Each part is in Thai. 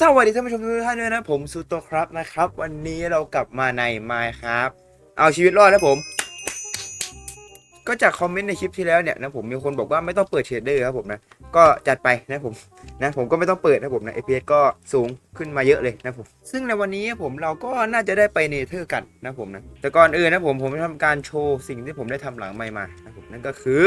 สวัสดีท่านผู้ชมทุกท่านด้วยนะผมซูโตครับนะครับ วันนี้เรากลับมาใน Minecraft เอาชีวิตรอดนะผม ก็จากคอมเมนต์ในคลิปที่แล้วเนี่ยนะผมมีคนบอกว่าไม่ต้องเปิดเชดเดอร์ครับผมนะก็จัดไปนะผมนะผมก็ไม่ต้องเปิดนะผมนะ FPS ก็สูงขึ้นมาเยอะเลยนะผมซึ่งในวันนี้ผมเราก็น่าจะได้ไปเนเธอร์กันนะผมนะแต่ก่อนอื่นนะผมผมจะทำการโชว์สิ่งที่ผมได้ทำหลังไมค์มานะผมนั่นก็คือ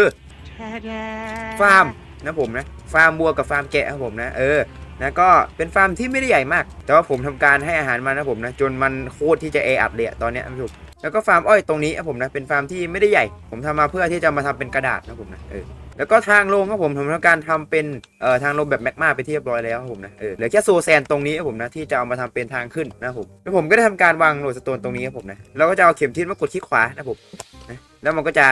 ฟาร์มนะผมนะฟาร์มวัวกับฟาร์มแกะครับผมนะเออ นะก็เป็นฟาร์มที่ไม่ได้ใหญ่มาก แต่ว่าผมทำการให้อาหารมันนะผมนะจนมันโคตรที่จะเออัดเลยตอนนี้ท่านผู้ชมแล้วก็ฟาร์มอ้อยตรงนี้ครับผมนะเป็นฟาร์มที่ไม่ได้ใหญ่ ผมทำมาเพื่อที่จะมาทำเป็นกระดาษนะผมนะเออแล้วก็ทางลงครับผมผมทำการทำเป็นเอ่อทางลงแบบแมกมาไปที่เรียบร้อยแล้วครับผมนะเออเหลือแค่โซแซนตรงนี้ครับผมนะที่จะเอามาทำเป็นทางขึ้นนะผมแล้วผมก็ได้ทำการวางโหลดสโตนตรงนี้ครับผมนะแล้วก็จะเอาเข็มทิศมากดคลิกขวานะผมนะแล้วมันก็จะ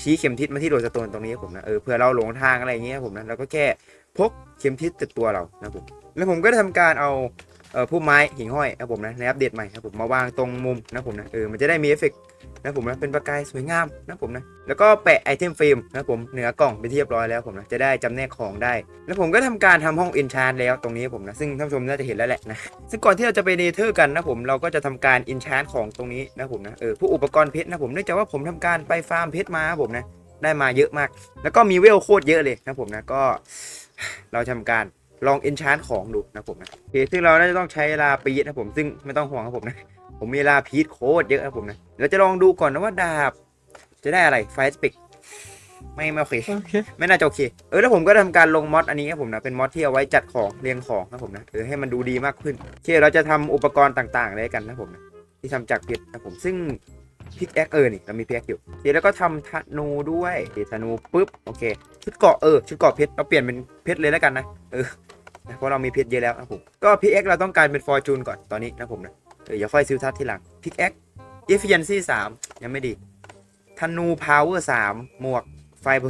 ชี้เข็มทิศมาที่โรสโตนตรงนี้ครับผมนะเออเผื่อเราหลงทางอะไรอย่างเงี้ยครับผมนะเราก็แค่ พกเข็มทิศติดตัวเรานะครับผมแล้วผมก็ได้ทำการเอาเอ่อผู้ไม้หิ่งห้อยนะครับผมนะในอัปเดตใหม่ครับผมมาวางตรงมุมนะผมนะเออมันจะได้มีเอฟเฟกต์นะผมนะเป็นประกายสวยงามนะผมนะแล้วก็แปะไอเทมฟิล์มนะผมเหนือกล่องเป็นที่เรียบร้อยแล้วผมนะจะได้จำแนกของได้ แล้วผมก็ทำการทำห้องเอนชานแล้วตรงนี้ผมนะซึ่งท่านผู้ชมน่าจะเห็นแล้วแหละนะซึ่งก่อนที่เราจะไปเนเธอร์กันนะผมเราก็จะทำการเอนชานของตรงนี้นะผมนะเออผู้อุปกรณ์เพชรนะผมเนื่องจากว่าผมทำการไปฟาร์มเพชรมาผมนะได้มาเยอะมาก แล้วก็มีเวลโคตรเยอะเลยนะผมนะก็ เราทำการลองเอนชานของดูนะผมนะโอเคซึ่งเราน่าจะต้องใช้เวลาปีดนะผมซึ่งไม่ต้องห่วงครับผมนะ ผมมีเวลาพีทโคตรเยอะนะผมนะเราจะลองดูก่อนนะว่าดาบ จะได้อะไรไฟสปิกไม่ไม่โอเคโอเคไม่น่าจะโอเค เออแล้วผมก็ทำการลงมอดอันนี้ครับผมนะ เป็นมอดที่เอาไว้จัดของเรียงของนะผมนะเออให้มันดูดีมากขึ้นโอเคเราจะทำอุปกรณ์ต่างๆเลยกันนะผมนะที่ทำจากเพชรนะผมซึ่ง พิกแอคเออนี่เรามีพิกแอคอยู่โอเคแล้วก็ทำธนูด้วยธนูปุ๊บโอเค ชุดเกราะเออชุดเกราะเพชรเราเปลี่ยนเป็นเพชรเลยแล้วกันนะเออนะเพราะเรามีเพชรเยอะแล้วนะผมก็พิกแอคเราต้องการเป็นฟอร์จูนก่อนตอนนี้นะผมนะเอออย่าค่อยซิลทัศทีหลังพิกแอคเอฟเชนซี่สามยังไม่ดีธนูพาวเวอร์สามหมวกไฟโพ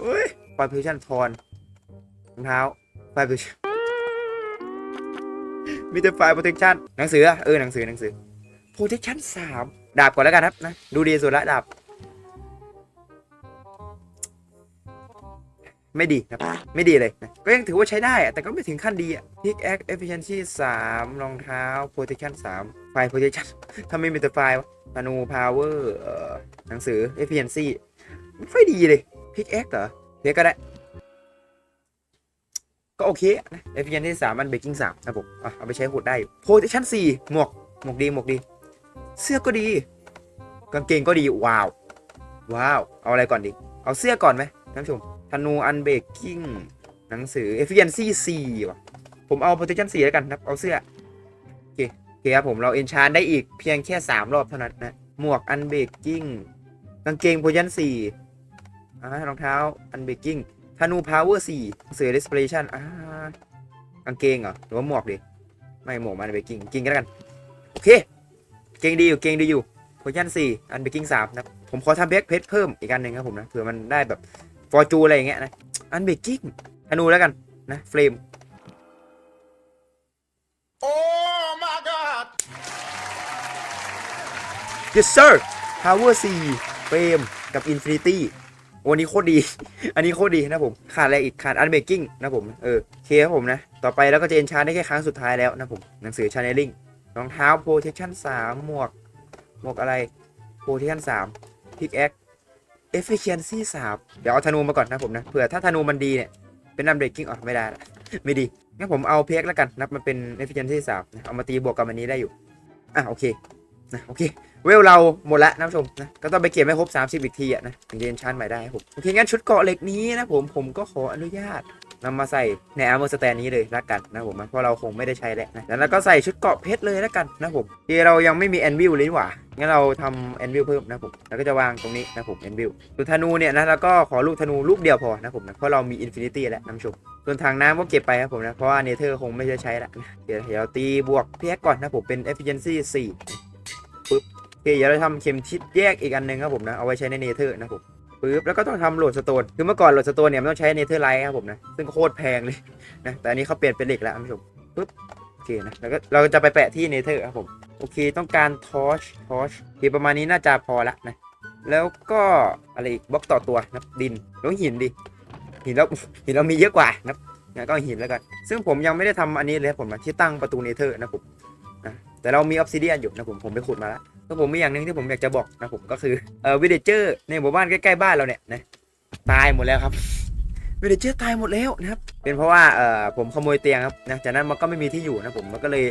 เฮ้ยไฟพิชันทอนรองเท้าไฟพิชันมีแต่ไฟโปรเทคชั่นหนังสือเออหนังสือหนังสือโปรเทคชั่นสาม ดาบก่อนแล้วกันครับนะดูดีสุดละดาบ ไม่ดีครับ ไม่ดีเลยนะก็ยังถือว่าใช้ได้แต่ก็ไม่ถึงขั้นดีอะพิกแอคเอฟฟิเชนซี่สามรองเท้าโปรเทคชั่นสามไฟโปรเทคชั่นถ้าไม่มีแต่ไฟวะธนูพาวเวอร์เอ่อหนังสือ efficiency ไม่ค่อยดีเลยพิกแอคเหรอเพียก็ได้ ก็โอเคนะ efficiency สามอันเบกกิ้งสามนะผมเอาไปใช้ขุดได้ protection สี่หมวกหมวกดีหมวกดี เสื้อก็ดี กางเกงก็ดี ว้าว ว้าว เอาอะไรก่อนดี เอาเสื้อก่อนไหมท่านผู้ชมธนูอันเบกกิ้งหนังสือ efficiency สี่ว่ะ ผมเอา protection สี่แล้วกันนะครับเอาเสื้อโอเคครับผมเราเอนชานได้อีกเพียงแค่ 3 รอบเท่านั้นนะ หมวกอันเบกกิ้งกางเกงโพยันสี่อ่ารองเท้าอันเบกกิ้งธนูพาวเวอร์สี่เสือ desperation อ่ากางเกงเหรอ หรือว่าหมวกดิ ไม่หมวกมันเบกกิ้งกิ้งกันแล้วกัน โอเค เกงดีอยู่เกงดีอยู่โพยันสี่อันเบกกิ้งสามนะผมขอทำแบ็คเพชรเพิ่มอีกอันหนึ่งครับผมนะเผื่อมันได้แบบฟอร์จูอะไรอย่างเงี้ยนะอันเบกกิ้งธนูแล้วกันนะเฟรม Oh my God! yes sir power 4 frame กับ infinity วันนี้โคตรดี อันนี้โคตรดีนะผม ขาดอะไรอีก ขาด unbreaking นะผม เออโอเคครับผมนะ ต่อไปแล้วก็จะ enchant ได้แค่ครั้งสุดท้ายแล้วนะผม หนังสือ channeling รองเท้า protection 3 หมวก หมวกอะไร protection 3 pickaxe efficiency 3 เดี๋ยวเอาธนูมาก่อนนะผมนะ เผื่อถ้าธนูมันดีเนี่ย เป็น unbreaking อ๋อไม่ได้ละไม่ดี งั้นผมเอาเพียกแล้วกันนะมันเป็น efficiency 3นะเอามาตีบวกกับอันนี้ได้อยู่ อะโอเค นะ โอเค เวลเราหมดแล้วนะผู้ชมนะ ก็ต้องไปเก็บให้ครบ 30 อีกทีอะนะถึงจะเอนชานใหม่ได้ผม โอเคงั้นชุดเกาะเหล็กนี้นะผม ผมก็ขออนุญาต นำมาใส่ในอาร์เมอร์สแตนนี้เลยละกันนะผมเพราะเราคงไม่ได้ใช้แล้วนะแล้วก็ใส่ชุดเกาะเพชรเลยละกันนะผมที่เรายังไม่มีแอนวิลเลยหว่างั้นเราทำแอนวิลเพิ่มนะผมแล้วก็จะวางตรงนี้นะผมแอนวิลส่วนธนูเนี่ยนะแล้วก็ขอลูกธนูลูกเดียวพอนะผมนะเพราะเรามีอินฟินิตี้แล้วนะผู้ชมส่วนทางน้ำก็เก็บไปครับผมนะเพราะว่าเนเธอร์คงไม่ได้ใช้ละนะเดี๋ยวเดี๋ยวตีบวกเพียก่อนนะผมเป็น efficiency 4ปึ๊บโอเคเดี๋ยวเราทำเข็มทิศแยกอีกอันหนึงครับผมนะเอาไว้ใช้ในเนเธอร์นะผม ปึ๊บแล้วก็ต้องทำโหลดสโตนคือเมื่อก่อนโหลดสโตนเนี่ยมันต้องใช้เนเธอร์ไลท์ครับผมนะซึ่งโคตรแพงเลยนะแต่อันนี้เขาเปลี่ยนเป็นเหล็กแล้วท่านผู้ชมปึ๊บโอเคนะแล้วก็เราจะไปแปะที่เนเธอร์ครับผมโอเคต้องการทอชทอชโอประมาณนี้น่าจะพอละนะแล้วก็อะไรอีกบล็อกต่อตัวนะดินแล้วหินดิหินแล้วหินเรามีเยอะกว่านะในนะก็หินแล้วกัน ซึ่งผมยังไม่ได้ทำอันนี้เลยผมนะที่ตั้งประตูเนเธอร์นะผมนะแต่เรามีออฟซิเดียนอยู่นะผมผมไปขุดมาแล้ว แล้วผมมีอย่างหนึ่งที่ผมอยากจะบอกนะผมก็คือเอ่อวิดเจอร์ในหมู่บ้านใกล้ๆบ้านเราเนี่ยนะตายหมดแล้วครับวิดเจอร์ตายหมดแล้วนะครับเป็นเพราะว่าเอ่อผมขโมยเตียงครับนะจากนั้นมันก็ไม่มีที่อยู่นะผมมันก็เลย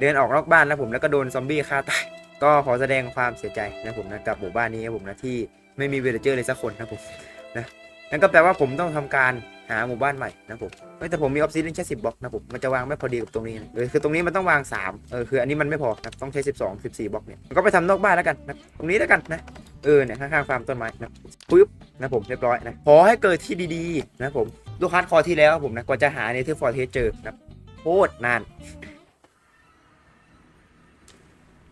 เดินออกนอกบ้านนะผมแล้วก็โดนซอมบี้ฆ่าตายก็ขอแสดงความเสียใจนะผมนะกับหมู่บ้านนี้ครับผมนะที่ไม่มีวิลเลเจอร์เลยสักคนนะผมนะนั่นก็แปลว่าผมต้องทำการ หาหมู่บ้านใหม่นะผมเอ้ยแต่ผมมีออฟซิเดียนแค่สิบบล็อกนะผมมันจะวางไม่พอดีกับตรงนี้นะเออคือตรงนี้มันต้องวางสามเออคืออันนี้มันไม่พอนะต้องใช้สิบสองสิบสี่บล็อกเนี่ยมันก็ไปทำนอกบ้านแล้วกันนะตรงนี้แล้วกันนะเออเนี่ยข้างๆฟาร์มต้นไม้นะปึ๊บนะผมเรียบร้อยนะขอให้เกิดที่ดีๆนะผมลูกค้าคอที่แล้วครับผมนะกว่าจะหาเนเธอร์ฟอร์เทสเจอนะโคตรนาน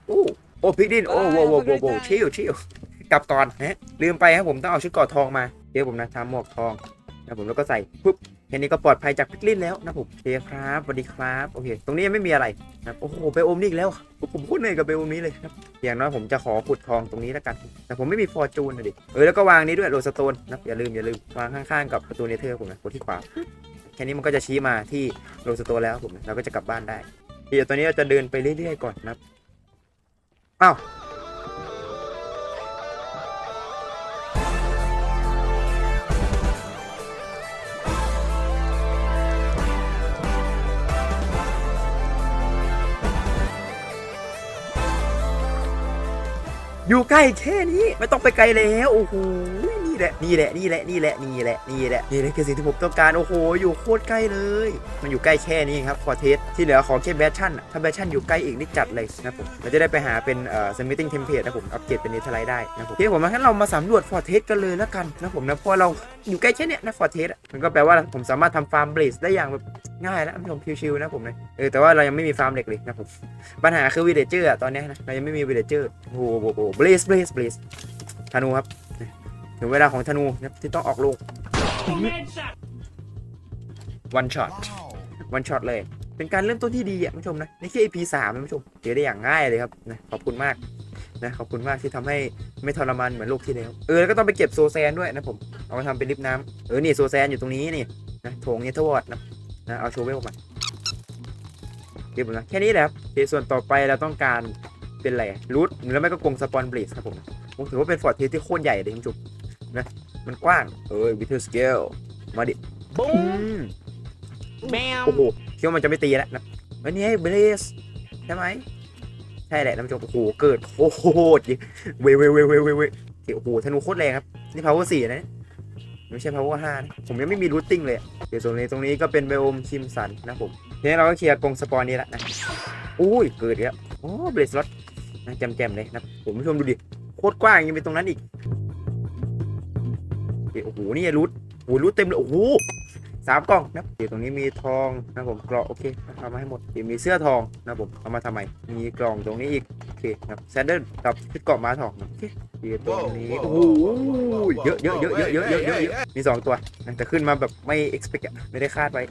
โอ้โอ้พิกดินโอ้โวโวโวโวชิลชิลกลับก่อนนะลืมไปครับผมต้องเอาชุดเกอดทองมาเดี๋ยวผมนะทำหมวกทอง นะผมแล้วก็ใส่ปุ๊บแค่นี้ก็ปลอดภัยจากพิกลินแล้วนะผมโอเคครับสวัสดีครับโอเค ตรงนี้ยังไม่มีอะไรนะโอ้โหไปโอมนี่อีกแล้วผมพูดเหนื่อยกับไปโอมนี้เลยครับอย่างน้อยผมจะขอขุดทองตรงนี้แล้วกัน แต่ผมไม่มีฟอร์จูนนะดิเออแล้วก็วางนี้ด้วยโรสโตนนะอย่าลืมอย่าลืมวางข้างๆกับประตูเนเธอร์ผมนะกดที่ขวาแค่นี้มันก็จะชี้มาที่โรสโตนแล้วผมเราก็จะกลับบ้านได้เดี๋ยวตอนนี้เราจะเดินไปเรื่อยๆก่อนนะอ้าว อยู่ใกล้แค่นี้ ไม่ต้องไปไกลแล้ว โอ้โห แหละนี่แหละนี่แหละนี่แหละนี่แหละนี่แหละนี่แหละคือสิ่งที่ผมต้องการโอ้โหอยู่โคตรใกล้เลย มันอยู่ใกล้แค่นี้ครับฟอเทสที่เหลือขอแค่แบชชั่นถ้าแบชชั่นอยู่ใกล้อีกนี่จัดเลยนะผมเราจะได้ไปหาเป็นเอ่อสมิธติ้งเทมเพลตนะผมอัปเกรดเป็นเนเธอร์ไลท์ได้นะผมโอเคผมงั้นเรามาสำรวจฟอร์เทสกันเลยแล้วกันนะผมนะเพราะเราอยู่ใกล้แค่เนี้ยนะฟอร์เทสมันก็แปลว่าผมสามารถทำฟาร์มเบสได้อย่างแบบง่ายแล้วท่านผู้ชมชิวๆนะผมเนะเออแต่ว่าเรายังไม่มีฟาร์มเหล็กเลยนะผมปัญหาคือวิลเลเจอร์ตอนนี้นะเรายังไม่มีวิลเลเจอร์โอ้โหเบลสเบลสเบลสธนูครับ ถึงเวลาของธนูที่ต้องออกลูกวันช็อตวันช็อตเลย เป็นการเริ่มต้นที่ดีอะท่านผู้ชมนะนี่แค่ EP สามท่านผู้ชมเจอได้อย่างง่ายเลยครับนะขอบคุณมากนะขอบคุณมากที่ทำให้ไม่ทรมานเหมือนโลกที่แล้วเออแล้วก็ต้องไปเก็บโซแซนด้วยนะผมเอามาทำเป็นลิฟน้ำเออนี่โซแซนอยู่ตรงนี้นี่นะโถงเนเธอร์วอร์ดนะนะเอาโชเวลมาเดี๋ยวผมนะแค่นี้แหละครับส่วนต่อไปเราต้องการเป็นอะไรรูทหรือไม่ก็กรงสปอนเบรสครับผมผมถือว่าเป็นฟอร์ดเทสที่โคตรใหญ่เลยคุณจุ๊บ นะ มันกว้าง เอ้ยวิเทอร์สเกลมาดิอืม Bam. โอ้โหคิดว่ามันจะไม่ตีแล้วนะอันนี้เบรสใช่ไหมใช่แหละท่านผู้ชมโอ้โหเกิดโคตรเยอะเว้ยเว้ยเว้ยเว้ยเว้ยเว้ยโอเคโอ้โหธนูโคตรแรงครับ นี่ power สี่นะเนี่ยไม่ใช่ power ห้านะผมยังไม่มีรูทติ้งเลยอะเดี๋ยวตรงนี้ตรงนี้ก็เป็นไบโอมคิมสันนะผมทีนี้เราก็เคลียร์กรงสปอนนี้แล้วนะอุ้ยเกิดอีกแล้วโอ้เบรสล็อตนะแจมๆเลยนะผมผู้ชมดูดิโคตรกว้างยังเป็นตรงนั้นอีกโอ คโอ้โหนี่รูทโอ้โหรูดเต็มเลยโอ้โหสามกล่องนะเดี๋ยวตรงนี้มีทองนะผมกรอโอเคเอามาให้หมดเดี๋ยวมีเสื้อทองนะผมเอามาทำไมมีกล่องตรงนี้อีกโอเคครับแซนเดิลกับชุดเกาะมาทองโอเคเดี๋ยวตรงนี้โอ้โหเยอะเยอะเยอะเยอะเยอะเยอะเยอะมีสองตัวแต่ขึ้นมาแบบไม่ expect ไม่ได้คาดไว้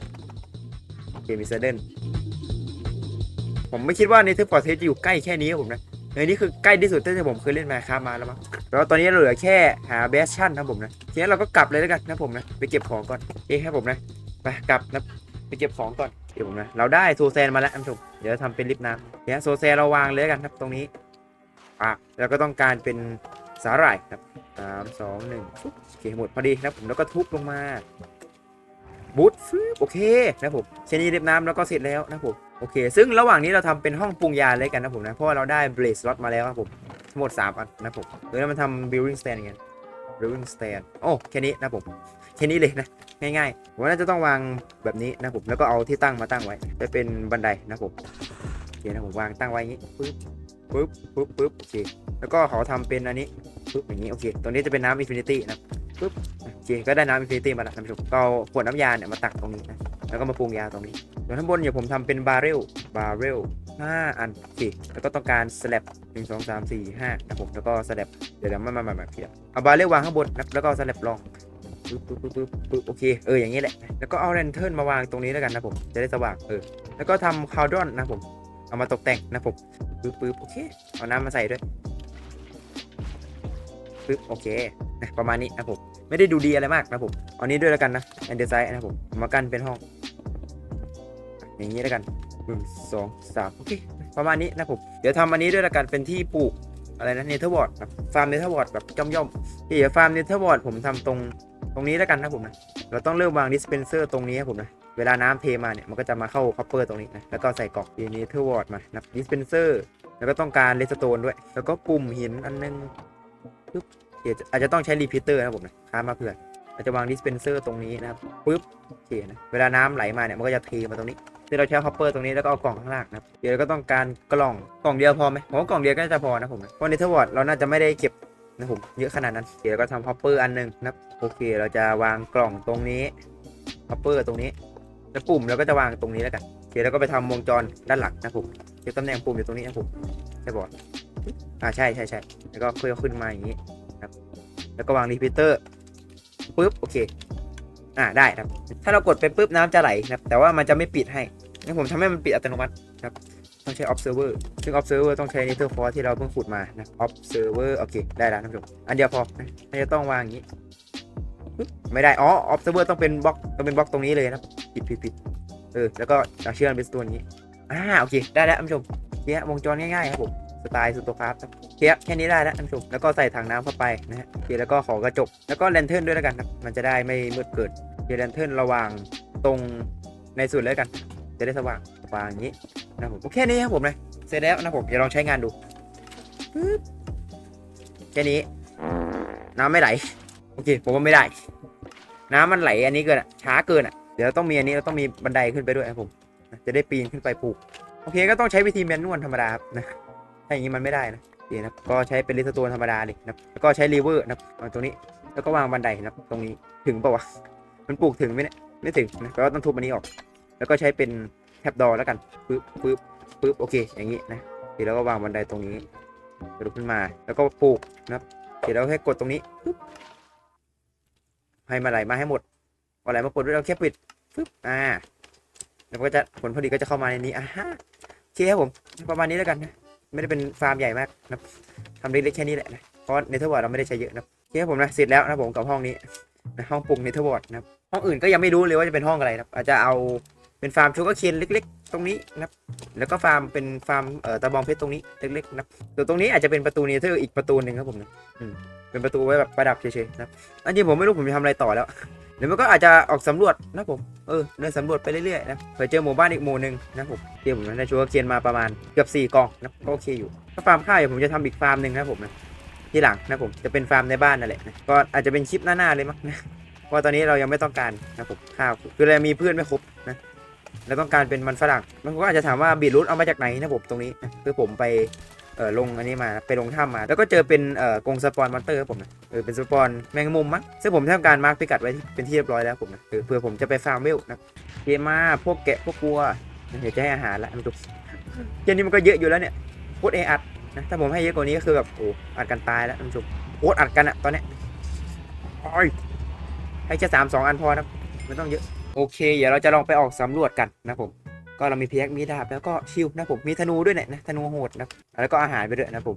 โอเคมีแซนเดิลผมไม่คิดว่าในเทปฟอร์เทสจะอยู่ใกล้แค่นี้ครับผมนะ ในนี้คือใกล้ที่สุดที่ผมเคยเล่นมาครับมาแล้วมั้งแล้วตอนนี้เราเหลือแค่หาเบสชั่นนะผมนะทีนี้เราก็กลับเลยแล้วกันนะผมนะไปเก็บของก่อนเอ๊ะครับผมนะไปกลับนะไปเก็บของก่อนเดี๋ยวผมนะเราได้โซแซนมาแล้วท่านผู้ชมเดี๋ยวทำเป็นลิฟต์น้ำเนี่ยโซแซนเราวางเลยกันครับตรงนี้อะแล้วก็ต้องการเป็นสาหร่ายครับสามสองหนึ่งโอเคหมดพอดีนะผมแล้วก็ทุบลงมา บูทฟึบโอเคนะผมเชนี้ลิฟต์น้ำแล้วก็เสร็จแล้วนะผมโอเค ซึ่งระหว่างนี้เราทำเป็นห้องปรุงยาเลยกันนะผมนะเพราะว่าเราได้เบลสล็อตมาแล้วครับผมทั้งหมด3อันนะผมเดี๋ยวเรามาทำ building stand กัน building stand โอ้แค่นี้นะผมแค่นี้เลยนะง่ายๆผมน่าจะต้องวางแบบนี้นะผมแล้วก็เอาที่ตั้งมาตั้งไว้ไปเป็นบันไดนะผมโอเคนะผมวางตั้งไว้อย่างนี้ปึ๊บปึ๊บปึ๊บปึ๊บโอเคแล้วก็ขอทำเป็นอันนี้ปึ๊บอย่างนี้โอเคตรงนี้จะเป็นน้ำอินฟินิตี้นะปึ๊บ เคก็ได้น้ำอินฟินิตี้มาแล้วท่านผู้ชมก็เอาขวดน้ำยาเนี่ยมาตักตรงนี้นะแล้วก็มาปรุงยาตรงนี้ส่วนข้างบนเดี๋ยวผมทำเป็นบาร์เรลบาร์เรลห้าอันโอเคแล้วก็ต้องการสแลบหนึ่งสองสามสี่ห้านะผมแล้วก็สแลบเดี๋ยวเดี๋ยวมามามามาเพียเอาบาร์เรลวางข้างบนนะแล้วก็สแลบรองปึ๊บปึ๊บปึ๊บปึ๊บปึ๊บโอเคเอออย่างนี้แหละแล้วก็เอาแลนเทิร์นมาวางตรงนี้แล้วกันนะผมจะได้สว่างเออแล้วก็ทำคาวดอนนะผมเอามาตกแต่งนะผมปึ๊บปึ๊บโอเคเอาน้ำมาใส่ด้วยปึ๊บโอเคนะประมาณนี้นะผม ไม่ได้ดูดีอะไรมากนะผมเอานี้ด้วยแล้วกันนะแอนเดอร์ไซด์นะผมมากันเป็นห้อง อย่างนี้แล้วกันหนึ่งสองสามโอเคประมาณนี้นะผมเดี๋ยวทำอันนี้ด้วยละกันเป็นที่ปลูกอะไรนะเนเธอร์บอร์ดฟาร์มเนเธอร์บอร์ดแบบย่อมย่อมๆเดี๋ยวฟาร์มเนเธอร์บอร์ดผมทำตรงตรงนี้แล้วกันนะผมนะเราต้องเริ่มวางดิสเพนเซอร์ตรงนี้ครับผมนะเวลาน้ำเทมาเนี่ยมันก็จะมาเข้าคอปเปอร์ตรงนี้นะแล้วก็ใส่กล่องเนเธอร์บอร์ดมานะดิสเพนเซอร์แล้วก็ต้องการเลสโตนด้วย แล้วก็ปุ่มหินอันนึงปึ๊บ เดี๋ยวจะอาจจะต้องใช้รีพิเตอร์นะครับผมนะค้ามาเผื่อเราจะวางดิสเพนเซอร์ตรงนี้นะครับปึ๊บโอเคนะเวลาน้ำไหลมาเนี่ยมันก็จะเทมาตรงนี้คือเราใช้ฮอปเปอร์ตรงนี้แล้วก็เอากล่องข้างล่างนะเดี๋ยวเราก็ต้องการกล่องกล่องเดียวพอไหมผมว่ากล่องเดียวก็จะพอนะผมนะเพราะในเทอร์วอร์ดเราน่าจะไม่ได้เก็บนะผมเยอะขนาดนั้นเดี๋ยวก็ทำฮอปเปอร์อันหนึ่งนะโอเค เราจะวางกล่องตรงนี้ฮอปเปอร์ตรงนี้แล้วปุ่มเราก็จะวางตรงนี้แล้วกันโอเคแล้วก็ไปทำวงจรด้านหลังนะผมเดี๋ยวตำแหน่งปุ่มอยู่ตรงนี้นะผมใช่บอดอ่าใช่ใช่ใช่แล้วก็ค่อยขึ้นมาอย่างนี้ แล้วก็วางรีพิเตอร์ปุ๊บโอเค อ่าได้ครับ ถ้าเรากดไปปุ๊บน้ำจะไหลนะครับ แต่ว่ามันจะไม่ปิดให้งั้นผมทำให้มันปิดอัตโนมัตินะครับ ต้องใช้ observer ซึ่ง observer ต้องใช้ nether force ที่เราเพิ่งขุดมานะ observer โอเค ได้แล้วท่านผู้ชมอันเดียวพอนะไม่จะต้องวางอย่างนี้ ไม่ได้ อ๋อ observer ต้องเป็นบล็อกต้องเป็นบล็อกตรงนี้เลยนะผิดผิดผิดเออ แล้วก็เชื่อมเป็นตัวนี้ อ่า โอเค ได้แล้วท่านผู้ชมเนี่ยวงจรง่ายๆครับผม สไตล์สุดตัวครับครับเทียแค่นี้ได้แล้วท่านผู้ชมแล้วก็ใส่ถังน้ำเข้าไปนะฮะโอเคแล้วก็ขอกระจกแล้วก็แลนเทิร์นด้วยแล้วกันครับมันจะได้ไม่มืดเกินเดลนเทิร์นระวางตรงในสุดเลยกัน จะได้สว่างวางอย่างนี้นะผมโอเคนี้ครับผมเลยเสร็จแล้วนะผมเดี๋ยวลองใช้งานดูแค่นี้ น้ำไม่ไหลโอเคผมว่าไม่ได้ น้ำมันไหลอันนี้เกินอะช้าเกินอะเดี๋ยวต้องมีอันนี้เราต้องมีบันไดขึ้นไปด้วยครับผม จะได้ปีนขึ้นไปปลูก โอเคก็ต้องใช้วิธีแมนนวลธรรมดาครับนะ ถ้าอย่างนี้มันไม่ได้นะเคนะครับก็ใช้เป็นลิสโตนธรรมดาเลยนะแล้วก็ใช้รีเวอร์นะตรงนี้แล้วก็วางบันไดนะตรงนี้ถึงปล่าวะมันปลูกถึงไหมเนี่ยไม่ถึงนะก็ต้องทุบอันนี้ออก แล้วก็ใช้เป็นแท็บดอแล้วกันปึ๊บปึ๊บปึ๊บโอเค อย่างนี้นะเดี๋ยวเราก็วางบันไดตรงนี้กระดูกขึ้นมา แล้วก็ปลูกนะครับเดี๋ยวเราแค่กดตรงนี้ปึ๊บให้มาไหลมาให้หมดพอไหลมาปลดด้วยเราแค่ปิดปึ๊บอ่าแล้วมันก็จะผลผลิตก็จะเข้ามาในนี้อ่าฮะโอเคครับผมประมาณนี้แล้วกันนะ ไม่ได้เป็นฟาร์มใหญ่มากนะทำเล็กๆแค่นี้แหละนะเพราะในเทอร์วอร์เราไม่ได้ใช้เยอะนะโอเคครับผมนะเสร็จแล้วนะผมกับห้องนี้นะห้องปรุงเนเธอร์บอร์ดนะห้องอื่นก็ยังไม่รู้เลยว่าจะเป็นห้องอะไรนะครับอาจจะเอาเป็นฟาร์มชูการ์เคนเล็ก ๆ ตรงนี้นะแล้วก็ฟาร์มเป็นฟาร์มเอ่อตะบองเพชรตรงนี้เล็กๆนะส่วนตรงนี้อาจจะเป็นประตูเนเธอร์อีกประตูหนึ่งครับผมนะอืมเป็นประตูไว้แบบประดับเฉยๆนะอันจริงผมไม่รู้ผมจะทำอะไรต่อแล้ว เดี๋ยวมันก็อาจจะออกสำรวจนะผม เออเดินสำรวจไปเรื่อยๆนะเผื่อเจอหมู่บ้านอีกหมู่หนึ่งนะผมเดี๋ยวผมได้ชูการ์เคนมาประมาณเกือบสี่กองนะก็โอเคอยู่ถ้าฟาร์มข้าวเดี๋ยวผมจะทำอีกฟาร์มหนึ่งนะผมนะที่หลังนะผมจะเป็นฟาร์มในบ้านนั่นแหละนะก็อาจจะเป็นคลิปหน้าๆเลยมั้งนะเพราะว่าตอนนี้เรายังไม่ต้องการนะผมข้าวคือเรามีเพื่อนไม่ครบนะเราต้องการเป็นมันฝรั่งบางคนก็อาจจะถามว่าบีทรูทเอามาจากไหนนะผมตรงนี้คือผมไป อ่อลงอันนี้มาไปลงถ้ำมา แล้วก็เจอเป็นเอ่อกรงสปอนมอนเตอร์ครับผมนะเออเป็นสปอนแมงมุมมั้งซึ่งผมทำการมาร์กพิกัดไว้ที่เป็นที่เรียบร้อยแล้วผมนะเออเพื่อผมจะไปฟาร์มเวลนะเกมมาพวกแกะพวกวัวเดี๋ยวจะให้อาหารละมันจุกเกมนี้มันก็เยอะอยู่แล้วเนี่ยโคตรเออัดนะถ้าผมให้เยอะกว่านี้ก็คือแบบโอ้อัดกันตายแล้วมันจุกโคตรอัดกันอะตอนเนี้ยโอ้ยให้แค่สามสองอันพอนะไม่ต้องเยอะโอเค เดี๋ยวเราจะลองไปออกสำรวจกันนะผม ก็เรามีเพียกมีดาบแล้วก็ชิลนะผมมีธนูด้วยเนี่ยนะธนูโหดนะแล้วก็อาหารไปด้วยนะผม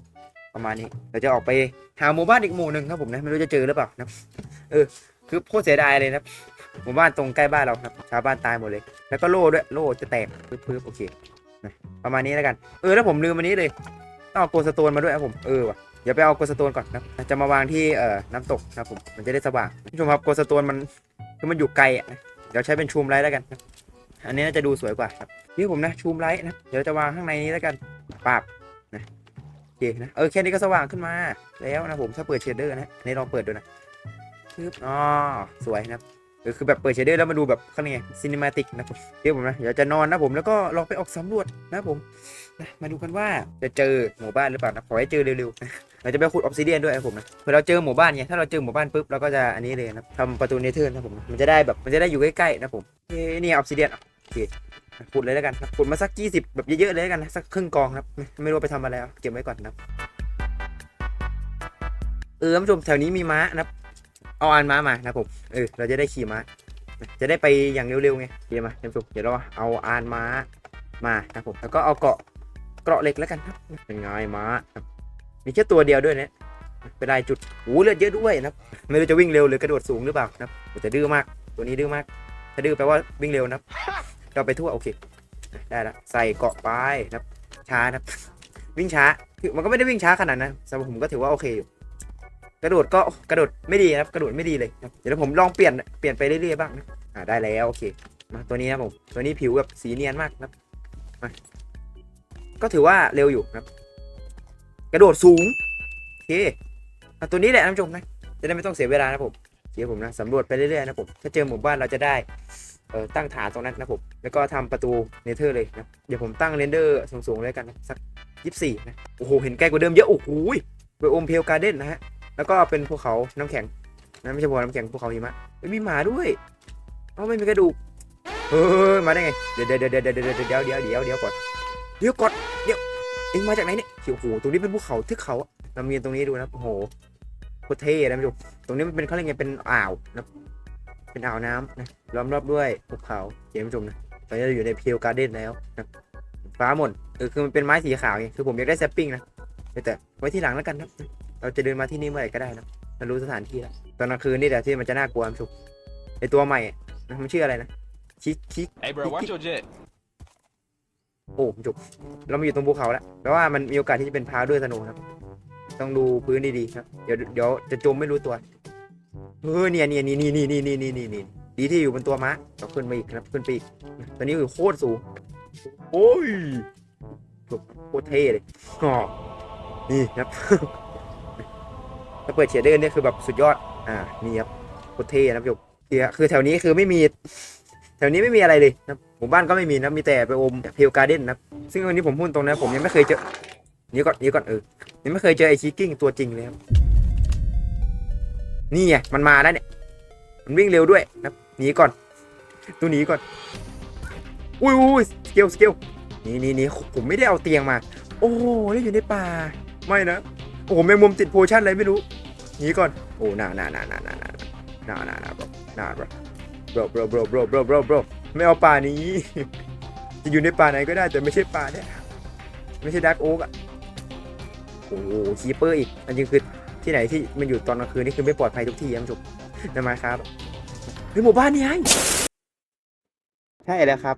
ประมาณนี้เราจะออกไปหาหมู่บ้านอีกหมู่หนึ่งครับผมนะไม่รู้จะเจอหรือเปล่านะเออคือโคตรเสียดายเลยนะหมู่บ้านตรงใกล้บ้านเราครับชาวบ้านตายหมดเลย แล้วก็โล่ด้วยโล่จะแตกพื้นโอเคนะประมาณนี้แล้วกันเออแล้วผมลืมอันนี้เลยต้องเอาโกสโตนมาด้วยครับผมเออว่ะเดี๋ยวไปเอาโกสโตนก่อนนะจะมาวางที่เอ่อน้ำตกนะผมมันจะได้สว่างผู้ชมครับโกสโตนมันคือมันอยู่ไกลอะเดี๋ยวใช้เป็นชูมไลท์แล้วกันนะ อันนี้น่าจะดูสวยกว่าครับนี่ผมนะ ชูมไลท์นะ เดี๋ยวจะวางข้างในนี้แล้วกันปาบนะโอเคนะ เออแค่นี้ก็สว่างขึ้นมา แล้วนะผมถ้าเปิดเชดเดอร์นะอันนี่ลองเปิดดูนะปึ๊บอ๋อสวยนะเออคือแบบเปิดเชดเดอร์แล้วมาดูแบบข้างในซินิมาติกนะผมเดี๋ยวผมนะเดี๋ยวจะนอนนะผมแล้วก็ลองไปออกสำรวจนะผมนะมาดูกันว่าจะเจอหมู่บ้านหรือเปล่านะขอให้เจอเร็วๆนะเราจะไปขุดออฟซิเดียนด้วยครับผมนะเผื่อเราเจอหมู่บ้านไงถ้าเราเจอหมู่บ้านปุ๊บเราก็จะอันนี้เลยนะทำประตูเนเธอร์นะผมมันจะได้แบบมันจะได้อยู่ใกล้ๆนะผมเอ้นี่ออฟซิเดียน โอเคขุดเลยแล้วกันครับขุดมาสัก 20 แบบเยอะๆเลยแล้วกันนะสักครึ่งกองครับ ไม่ไม่รู้ไปทำอะไรเอาเก็บไว้ก่อนนะครับ เออท่านผู้ชมแถวนี้มีม้านะครับ เอาอานม้ามานะผมเออเราจะได้ขี่ม้า จะได้ไปอย่างเร็วๆไงเดี๋ยวมาท่านผู้ชมเดี๋ยวเราเอาอานม้ามานะผมแล้วก็เอาเกาะเกราะเหล็กแล้วกันครับเป็นไงม้ามีแค่ตัวเดียวด้วยเนี่ยเป็นลายจุดโอ้เลือดเยอะด้วยนะไม่รู้จะวิ่งเร็วหรือกระโดดสูงหรือเปล่านะแต่ดื้อมากตัวนี้ดื้อมาก ถ้าดื้อแปลว่าวิ่งเร็วนะครับ เราไปทั่วโอเค ได้ละใส่เกาะไปนะครับ ช้านะครับ วิ่งช้าคือมันก็ไม่ได้วิ่งช้าขนาดนั้นสำหรับผมก็ถือว่าโอเคอยู่ กระโดดก็กระโดดไม่ดีนะครับ กระโดดไม่ดีเลยนะครับเดี๋ยวผมลองเปลี่ยนเปลี่ยนไปเรื่อยๆบ้างนะอ่าได้แล้วโอเค มาตัวนี้นะผม ตัวนี้ผิวแบบสีเนียนมากนะครับมาก็ถือว่าเร็วอยู่นะครับ กระโดดสูงโอเคตัวนี้แหละท่านผู้ชมนะจะได้ไม่ต้องเสียเวลานะผม เดี๋ยวผมนะสำรวจไปเรื่อยๆนะผมถ้าเจอหมู่บ้านเราจะได้เออตั้งฐานตรงนั้นนะผมแล้วก็ทำประตูเนเธอร์เลยนะเดี๋ยวผมตั้งเรนเดอร์สูงๆเลยกันนะสักยี่สี่นะโอ้โหเห็นใกล้กว่าเดิมเยอะโอ้โหไปโอมเพลการ์เด้นนะฮะแล้วก็เป็นภูเขาน้ำแข็งนะไม่ใช่ภูเขาน้ำแข็งภูเขาหิมะมีหมาด้วยเอ้าไม่มีกระดูกเฮ้ยมาได้ไงเดี๋ยวเดี๋ยวเดี๋ยวเดี๋ยวเดี๋ยวเดี๋ยวเดี๋ยวเดี๋ยวเดี๋ยวก่อนเดี๋ยวก่อนเดี๋ยวเอ็งมาจากไหนเนี่ยโอ้โหตรงนี้เป็นภูเขาทึกเขาอะเรามีตรงนี้ดูนะโอ้โห โคตรเท่นะผู้ชมตรงนี้มันเป็นเขาเรียกไงเป็นอ่าวนะเป็นอ่าวน้ำนะล้อมรอบด้วยภูเขาเดี๋ยวผู้ชมนะตอนนี้เราอยู่ในเพลการ์เด้นแล้วนะฟ้าหมดเออคือมันเป็นไม้สีขาวไงคือผมอยากได้แซปปิ้งนะแต่ไว้ที่หลังแล้วกันครับเราจะเดินมาที่นี่เมื่อไหร่ก็ได้นะเรารู้สถานที่แล้วตอนกลางคืนนี่แหละที่มันจะน่ากลัวมันสุกไอตัวใหม่อะนะมันชื่ออะไรนะคิกคิก Hey, bro, watch your jet. โอ้จุกเรามาอยู่ตรงภูเขาแล้วแปลว่ามันมีโอกาสที่จะเป็นพาวด้วยสโนว์ครับ ต้องดูพื้นดีๆครับ เดี๋ยวเดี๋ยวจะจมไม่รู้ตัวเฮ้ยเนี่ยเนี่ยนี่นี่นี่นี่นี่นี่นี่ดีที่อยู่บนตัวม้าต้องขึ้นไปอีกครับขึ้นไปอีกตอนนี้อยู่โคตรสูงโอ้ยโคตรเท่เลยอ๋อนี่ครับถ้าเปิดเชเดอร์เนี่ยคือแบบสุดยอด อ่า นี่ครับโคตรเท่นะครับจบคือแถวนี้คือไม่มี แถวนี้ไม่มีอะไรเลยนะหมู่บ้านก็ไม่มีนะมีแต่ไปอมเพลการ์เด้นนะซึ่งวันนี้ผมพูดตรงนะผมยังไม่เคยเจอ นี่ก่อนนี่ก่อนเออยังไม่เคยเจอไอ้ชีกิ้งตัวจริงเลยครับนี่ไงมันมาแล้วเนี่ย มันวิ่งเร็วด้วยนะหนีก่อน ตัวหนีก่อน อุ้ยอุ้ยสเกลสเกลนี่นี่นี่ผมไม่ได้เอาเตียงมา โอ้โหนี่อยู่ในป่า ไม่นะ โอ้โหแมงมุมติดโพชั่นอะไรไม่รู้หนีก่อน โอ้หนาหนาหนาหนาหนาหนาหนาหนาหนาบรหนาบรบรบรบรบรบรบรบรบไม่เอาป่านี้ จะอยู่ในป่าไหนก็ได้แต่ไม่ใช่ป่าเนี่ยไม่ใช่ดักโอ๊กอะโอ้โหคีเปอร์อีก อันจริงคือที่ไหนที่มันอยู่ตอนกลางคืนนี่คือไม่ปลอดภัยทุกที่ครับจุกนะมาครับเฮ้ยหมู่บ้านนี่ไงใช่แล้วครับ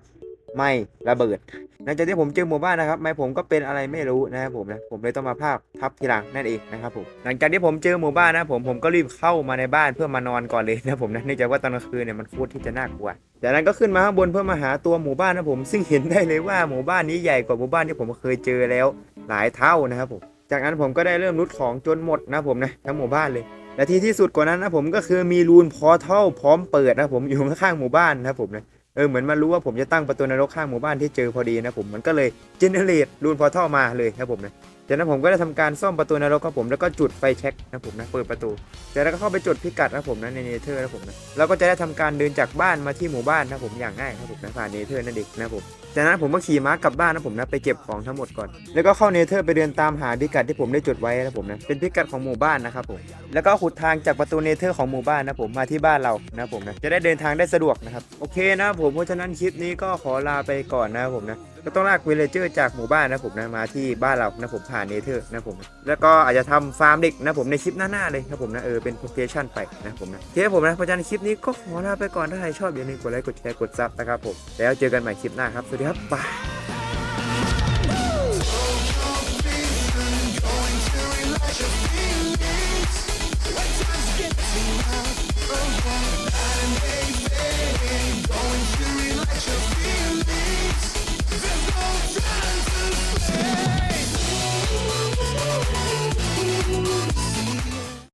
ไม่ระเบิดหลังจากที่ผมเจอหมู่บ้านนะครับ ไม่ผมก็เป็นอะไรไม่รู้นะครับผมนะผมเลยต้องมาภาพทับทีหลังนั่นเองนะครับผมหลังจากที่ผมเจอหมู่บ้านนะผมผมก็รีบเข้ามาในบ้านเพื่อมานอนก่อนเลยนะผมนะเนื่องจากว่าตอนกลางคืนเนี่ยมันโคตรที่จะน่ากลัวจากนั้นก็ขึ้นมาข้างบนเพื่อมาหาตัวหมู่บ้านนะผมซึ่งเห็นได้เลยว่าหมู่บ้านนี้ใหญ่กว่าหมู่บ้านที่ผมเคยเจอแล้วหลายเท่านะครับผม จากนั้นผมก็ได้เริ่มรุดของจนหมดนะผมนะทั้งหมู่บ้านเลย และที่ที่สุดกว่านั้นนะผมก็คือมีรูนพอท่าพร้อมเปิดนะผมอยู่ข้างหมู่บ้านนะผมนะเออเหมือนมันรู้ว่าผมจะตั้งประตูนรกข้างหมู่บ้านที่เจอพอดีนะผมมันก็เลยเจเนเรตรูนพอท่ามาเลยครับผมนะ จากนั้นผมก็ได้ทำการซ่อมประตูนรกครับผมแล้วก็จุดไฟแช็กนะผมนะเปิดประตูจากนั้นก็เข้าไปจดพิกัดนะผมนะในเนเธอร์นะผมนะแล้วก็จะได้ทำการเดินจากบ้านมาที่หมู่บ้านนะผมอย่างง่ายครับผมนะผ่านเนเธอร์นั่นเองนะผมจากนั้นผมก็ขี่ม้ากลับบ้านนะผมนะไปเก็บของทั้งหมดก่อน แล้วก็เข้าเนเธอร์ไปเดินตามหาพิกัดที่ผมได้จดไว้นะผมนะเป็นพิกัดของหมู่บ้านนะครับผมแล้วก็ขุดทางจากประตูเนเธอร์ของหมู่บ้านนะผมมาที่บ้านเรานะผมนะจะได้เดินทางได้สะดวกนะครับโอเคนะผมเพราะฉะนั้นคลิปนี้ก็ขอลาไปก่อนนะผมนะ ก็ต้องลากวิลเลเจอร์จากหมู่บ้านนะผมนะมาที่บ้านเรานะผมผ่านเนเธอร์นะผมแล้วก็อาจจะทำฟาร์มเด็กนะผมในคลิปหน้าๆเลยนะผมนะเออเป็นโปรเฟชั่นไปนะผมนะเคครับผมนะเพราะฉะนั้นคลิปนี้ก็ขอลาไปก่อนถ้าใครชอบอย่าลืมกดไลค์กดแชร์กดซับนะครับผมแล้วเจอกันใหม่คลิปหน้าครับสวัสดีครับบาย